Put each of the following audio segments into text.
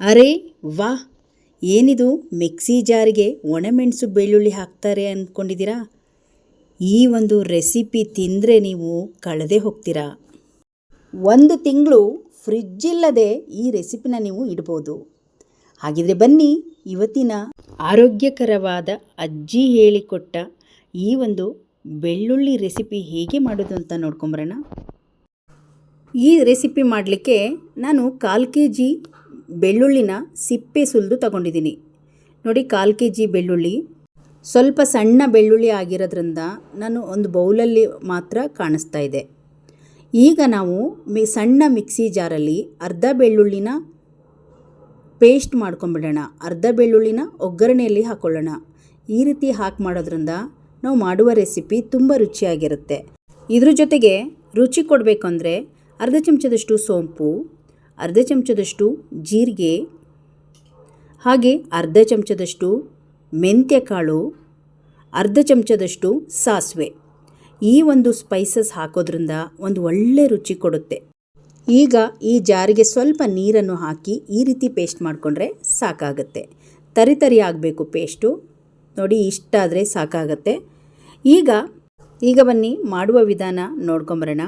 ಅರೆ ವಾಹ್ ಏನಿದು ಮಿಕ್ಸಿ ಜಾರಿಗೆ ಒಣಮೆಣಸು ಬೆಳ್ಳುಳ್ಳಿ ಹಾಕ್ತಾರೆ ಅಂದ್ಕೊಂಡಿದ್ದೀರಾ ಈ ಒಂದು ರೆಸಿಪಿ ತಿಂದರೆ ನೀವು ಕಳೆದೇ ಹೋಗ್ತೀರಾ? ಒಂದು ತಿಂಗಳು ಫ್ರಿಜ್ ಇಲ್ಲದೆ ಈ ರೆಸಿಪಿನ ನೀವು ಇಡ್ಬೋದು. ಹಾಗಿದ್ರೆ ಬನ್ನಿ, ಇವತ್ತಿನ ಆರೋಗ್ಯಕರವಾದ ಅಜ್ಜಿ ಹೇಳಿಕೊಟ್ಟ ಈ ಒಂದು ಬೆಳ್ಳುಳ್ಳಿ ರೆಸಿಪಿ ಹೇಗೆ ಮಾಡೋದು ಅಂತ ನೋಡ್ಕೊಂಬರೋಣ. ಈ ರೆಸಿಪಿ ಮಾಡಲಿಕ್ಕೆ ನಾನು ಕಾಲು ಕೆ ಜಿ ಬೆಳ್ಳುಳ್ಳಿನ ಸಿಪ್ಪೆ ಸುಲಿದು ತಗೊಂಡಿದ್ದೀನಿ. ನೋಡಿ ಕಾಲು ಕೆ ಜಿ ಬೆಳ್ಳುಳ್ಳಿ. ಸ್ವಲ್ಪ ಸಣ್ಣ ಬೆಳ್ಳುಳ್ಳಿ ಆಗಿರೋದ್ರಿಂದ ನಾನು ಒಂದು ಬೌಲಲ್ಲಿ ಮಾತ್ರ ಕಾಣಿಸ್ತಾ ಇದೆ. ಈಗ ನಾವು ಮಿ ಸಣ್ಣ ಮಿಕ್ಸಿ ಜಾರಲ್ಲಿ ಅರ್ಧ ಬೆಳ್ಳುಳ್ಳಿನ ಪೇಸ್ಟ್ ಮಾಡ್ಕೊಂಬಿಡೋಣ. ಅರ್ಧ ಬೆಳ್ಳುಳ್ಳಿನ ಒಗ್ಗರಣೆಯಲ್ಲಿ ಹಾಕ್ಕೊಳ್ಳೋಣ ಈ ರೀತಿ ಹಾಕಿ ಮಾಡೋದ್ರಿಂದ ನಾವು ಮಾಡುವ ರೆಸಿಪಿ ತುಂಬ ರುಚಿಯಾಗಿರುತ್ತೆ. ಇದ್ರ ಜೊತೆಗೆ ರುಚಿ ಕೊಡಬೇಕು ಅಂದರೆ ಅರ್ಧ ಚಮಚದಷ್ಟು ಸೋಂಪು ಅರ್ಧ ಚಮಚದಷ್ಟು ಜೀರಿಗೆ, ಹಾಗೆ ಅರ್ಧ ಚಮಚದಷ್ಟು ಮೆಂತ್ಯಕಾಳು, ಅರ್ಧ ಚಮಚದಷ್ಟು ಸಾಸಿವೆ. ಈ ಒಂದು ಸ್ಪೈಸಸ್ ಹಾಕೋದ್ರಿಂದ ಒಂದು ಒಳ್ಳೆ ರುಚಿ ಕೊಡುತ್ತೆ. ಈಗ ಈ ಜಾರಿಗೆ ಸ್ವಲ್ಪ ನೀರನ್ನು ಹಾಕಿ ಈ ರೀತಿ ಪೇಸ್ಟ್ ಮಾಡಿಕೊಂಡ್ರೆ ಸಾಕಾಗುತ್ತೆ. ತರಿ ತರಿ ಆಗಬೇಕು ಪೇಸ್ಟು ನೋಡಿ ಇಷ್ಟಾದರೆ ಸಾಕಾಗತ್ತೆ. ಈಗ ಈಗ ಬನ್ನಿ, ಮಾಡುವ ವಿಧಾನ ನೋಡ್ಕೊಂಬರೋಣ.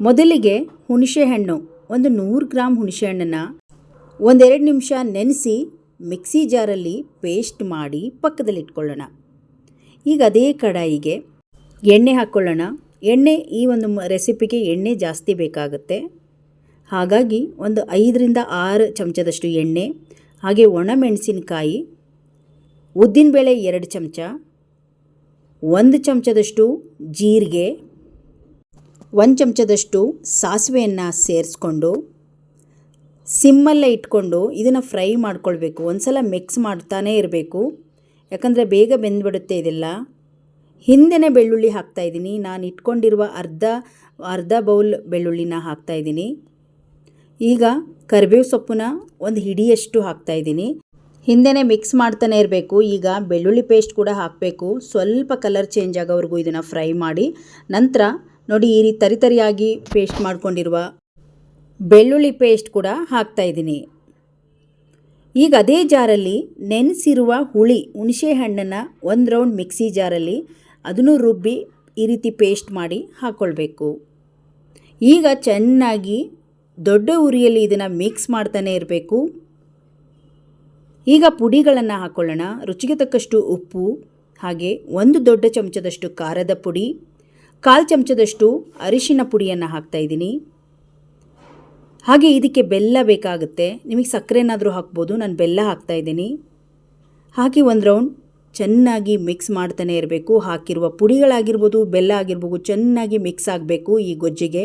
ಮೊದಲಿಗೆ ಹುಣಸೆಹಣ್ಣು. ಒಂದು ನೂರು ಗ್ರಾಮ್ ಹುಣಸೆಹಣ್ಣನ್ನು ಒಂದೆರಡು ನಿಮಿಷ ನೆನೆಸಿ ಮಿಕ್ಸಿ ಜಾರಲ್ಲಿ ಪೇಸ್ಟ್ ಮಾಡಿ ಪಕ್ಕದಲ್ಲಿಟ್ಕೊಳ್ಳೋಣ. ಈಗ ಅದೇ ಕಡಾಯಿಗೆ ಎಣ್ಣೆ ಹಾಕ್ಕೊಳ್ಳೋಣ. ಎಣ್ಣೆ ಈ ಒಂದು ರೆಸಿಪಿಗೆ ಎಣ್ಣೆ ಜಾಸ್ತಿ ಬೇಕಾಗುತ್ತೆ. ಹಾಗಾಗಿ ಒಂದು ಐದರಿಂದ ಆರು ಚಮಚದಷ್ಟು ಎಣ್ಣೆ, ಹಾಗೆ ಒಣಮೆಣಸಿನಕಾಯಿ ಉದ್ದಿನಬೇಳೆ ಎರಡು ಚಮಚ, ಒಂದು ಚಮಚದಷ್ಟು ಜೀರಿಗೆ ಒಂದು ಚಮಚದಷ್ಟು ಸಾಸಿವೆಯನ್ನು ಸೇರಿಸ್ಕೊಂಡು, ಸಿಮ್ಮಲ್ಲೇ ಇಟ್ಕೊಂಡು ಇದನ್ನು ಫ್ರೈ ಮಾಡ್ಕೊಳ್ಬೇಕು. ಒಂದು ಸಲ ಮಿಕ್ಸ್ ಮಾಡ್ತಾನೇ ಇರಬೇಕು. ಯಾಕಂದರೆ ಬೇಗ ಬೆಂದ್ಬಿಡುತ್ತೆ ಇದೆಲ್ಲ. ಹಿಂದೆನೇ ಬೆಳ್ಳುಳ್ಳಿ ಹಾಕ್ತಾಯಿದ್ದೀನಿ ನಾನು ಇಟ್ಕೊಂಡಿರುವ ಅರ್ಧ ಅರ್ಧ ಬೌಲ್ ಬೆಳ್ಳುಳ್ಳಿನ ಹಾಕ್ತಾಯಿದ್ದೀನಿ ಈಗ ಕರಿಬೇವು ಸೊಪ್ಪನ್ನ ಒಂದು ಹಿಡಿಯಷ್ಟು ಹಾಕ್ತಾಯಿದ್ದೀನಿ ಹಿಂದೆನೇ ಮಿಕ್ಸ್ ಮಾಡ್ತಾನೆ ಇರಬೇಕು. ಈಗ ಬೆಳ್ಳುಳ್ಳಿ ಪೇಸ್ಟ್ ಕೂಡ ಹಾಕಬೇಕು. ಸ್ವಲ್ಪ ಕಲರ್ ಚೇಂಜ್ ಆಗೋವರೆಗೂ ಇದನ್ನು ಫ್ರೈ ಮಾಡಿ. ನಂತರ ನೋಡಿ ಈ ರೀತಿ ತರಿತರಿಯಾಗಿ ಪೇಸ್ಟ್ ಮಾಡಿಕೊಂಡಿರುವ ಬೆಳ್ಳುಳ್ಳಿ ಪೇಸ್ಟ್ ಕೂಡ ಹಾಕ್ತಾಯಿದ್ದೀನಿ ಈಗ ಅದೇ ಜಾರಲ್ಲಿ ನೆನೆಸಿರುವ ಹುಳಿ ಹುಣಸೆ ಹಣ್ಣನ್ನು ಒಂದು ರೌಂಡ್ ಮಿಕ್ಸಿ ಜಾರಲ್ಲಿ ಅದನ್ನು ರುಬ್ಬಿ ಈ ರೀತಿ ಪೇಸ್ಟ್ ಮಾಡಿ ಹಾಕ್ಕೊಳ್ಬೇಕು ಈಗ ಚೆನ್ನಾಗಿ ದೊಡ್ಡ ಉರಿಯಲ್ಲಿ ಇದನ್ನು ಮಿಕ್ಸ್ ಮಾಡ್ತಾನೆ ಇರಬೇಕು. ಈಗ ಪುಡಿಗಳನ್ನು ಹಾಕ್ಕೊಳ್ಳೋಣ ರುಚಿಗೆ ತಕ್ಕಷ್ಟು ಉಪ್ಪು, ಹಾಗೆ ಒಂದು ದೊಡ್ಡ ಚಮಚದಷ್ಟು ಖಾರದ ಪುಡಿ ಕಾಲು ಚಮಚದಷ್ಟು ಅರಿಶಿನ ಪುಡಿಯನ್ನು ಹಾಕ್ತಾ ಇದ್ದೀನಿ. ಹಾಗೆ ಇದಕ್ಕೆ ಬೆಲ್ಲ ಬೇಕಾಗುತ್ತೆ. ನಿಮಗೆ ಸಕ್ಕರೆನಾದರೂ ಹಾಕ್ಬೋದು, ನಾನು ಬೆಲ್ಲ ಹಾಕ್ತಾ ಇದ್ದೀನಿ. ಹಾಕಿ ಒಂದು ರೌಂಡ್ ಚೆನ್ನಾಗಿ ಮಿಕ್ಸ್ ಮಾಡ್ತಾನೆ ಇರಬೇಕು. ಹಾಕಿರುವ ಪುಡಿಗಳಾಗಿರ್ಬೋದು, ಬೆಲ್ಲ ಆಗಿರ್ಬೋದು, ಚೆನ್ನಾಗಿ ಮಿಕ್ಸ್ ಆಗಬೇಕು ಈ ಗೊಜ್ಜಿಗೆ.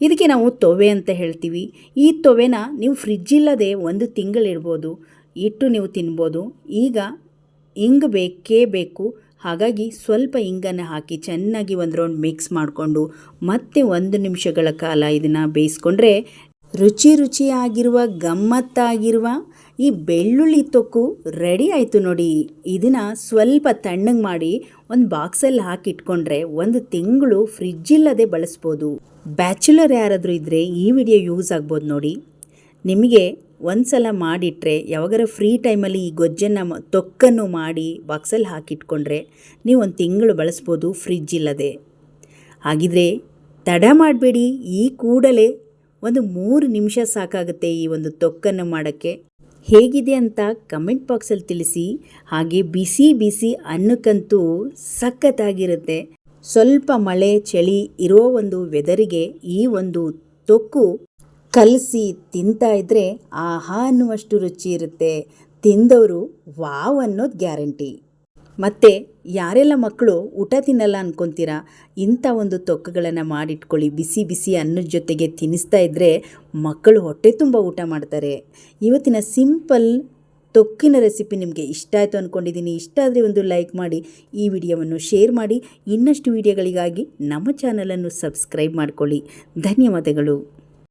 ಇದಕ್ಕೆ ನಾವು ತೊವೆ ಅಂತ ಹೇಳ್ತೀವಿ. ಈ ತೊವೆನ ನೀವು ಫ್ರಿಜ್ ಇಲ್ಲದೆ ಒಂದು ತಿಂಗಳಿಡ್ಬೋದು ಇಟ್ಟು ನೀವು ತಿನ್ಬೋದು. ಈಗ ಹಿಂಗೆ ಬೇಕೇ ಬೇಕು. ಹಾಗಾಗಿ ಸ್ವಲ್ಪ ಇಂಗನ್ನು ಹಾಕಿ ಚೆನ್ನಾಗಿ ಒಂದು ರೌಂಡ್ ಮಿಕ್ಸ್ ಮಾಡಿಕೊಂಡು ಮತ್ತೆ ಒಂದು ನಿಮಿಷಗಳ ಕಾಲ ಇದನ್ನು ಬೇಯಿಸ್ಕೊಂಡ್ರೆ ರುಚಿ ರುಚಿಯಾಗಿರುವ, ಗಮ್ಮತ್ತಾಗಿರುವ ಈ ಬೆಳ್ಳುಳ್ಳಿ ತೊಕ್ಕು ರೆಡಿ ಆಯಿತು ನೋಡಿ. ಇದನ್ನು ಸ್ವಲ್ಪ ತಣ್ಣಗೆ ಮಾಡಿ ಒಂದು ಬಾಕ್ಸಲ್ಲಿ ಹಾಕಿಟ್ಕೊಂಡ್ರೆ ಒಂದು ತಿಂಗಳು ಫ್ರಿಜ್ ಇಲ್ಲದೆ ಬಳಸ್ಬೋದು. ಬ್ಯಾಚುಲರ್ ಯಾರಾದರೂ ಇದ್ದರೆ ಈ ವಿಡಿಯೋ ಯೂಸ್ ಆಗ್ಬೋದು ನೋಡಿ. ನಿಮಗೆ ಒಂದು ಸಲ ಮಾಡಿಟ್ರೆ, ಯಾವಾಗಾರ ಫ್ರೀ ಟೈಮಲ್ಲಿ ಈ ಗೊಜ್ಜನ್ನು ತೊಕ್ಕನ್ನು ಮಾಡಿ ಬಾಕ್ಸಲ್ಲಿ ಹಾಕಿಟ್ಕೊಂಡ್ರೆ, ನೀವು ಒಂದು ತಿಂಗಳು ಬಳಸ್ಬೋದು ಫ್ರಿಜ್ ಇಲ್ಲದೆ. ಹಾಗಿದ್ರೆ ತಡ ಮಾಡಬೇಡಿ, ಈ ಕೂಡಲೇ ಒಂದು ಮೂರು ನಿಮಿಷ ಸಾಕಾಗುತ್ತೆ ಈ ಒಂದು ತೊಕ್ಕನ್ನು ಮಾಡೋಕ್ಕೆ. ಹೇಗಿದೆ ಅಂತ ಕಮೆಂಟ್ ಬಾಕ್ಸಲ್ಲಿ ತಿಳಿಸಿ, ಹಾಗೆ ಬಿಸಿ ಬಿಸಿ ಅನ್ನಕ್ಕಂತೂ ಸಖತ್ತಾಗಿರುತ್ತೆ. ಸ್ವಲ್ಪ ಮಳೆ, ಚಳಿ ಇರೋ ಒಂದು ವೆದರಿಗೆ ಈ ಒಂದು ತೊಕ್ಕು ಕಲಸಿ ತಿಂತಾ ಇದ್ರೆ ಆಹಾ ಅನ್ನುವಷ್ಟು ರುಚಿ ಇರುತ್ತೆ. ತಿಂದವರು ವಾವ್ ಅನ್ನೋದು ಗ್ಯಾರಂಟಿ. ಮತ್ತು ಯಾರೆಲ್ಲ ಮಕ್ಕಳು ಊಟ ತಿನ್ನಲ್ಲ ಅನ್ಕೊಂತೀರಾ? ಇಂಥ ಒಂದು ತೊಕ್ಕುಗಳನ್ನು ಮಾಡಿಟ್ಕೊಳ್ಳಿ, ಬಿಸಿ ಬಿಸಿ ಅನ್ನದ ಜೊತೆಗೆ ತಿನ್ನಿಸ್ತಾ ಇದ್ದರೆ ಮಕ್ಕಳು ಹೊಟ್ಟೆ ತುಂಬ ಊಟ ಮಾಡ್ತಾರೆ. ಇವತ್ತಿನ ಸಿಂಪಲ್ ತೊಕ್ಕಿನ ರೆಸಿಪಿ ನಿಮಗೆ ಇಷ್ಟ ಆಯಿತು ಅಂದ್ಕೊಂಡಿದ್ದೀನಿ ಇಷ್ಟ ಆದರೆ ಒಂದು ಲೈಕ್ ಮಾಡಿ, ಈ ವಿಡಿಯೋವನ್ನು ಶೇರ್ ಮಾಡಿ. ಇನ್ನಷ್ಟು ವಿಡಿಯೋಗಳಿಗಾಗಿ ನಮ್ಮ ಚಾನಲನ್ನು ಸಬ್ಸ್ಕ್ರೈಬ್ ಮಾಡಿಕೊಳ್ಳಿ. ಧನ್ಯವಾದಗಳು.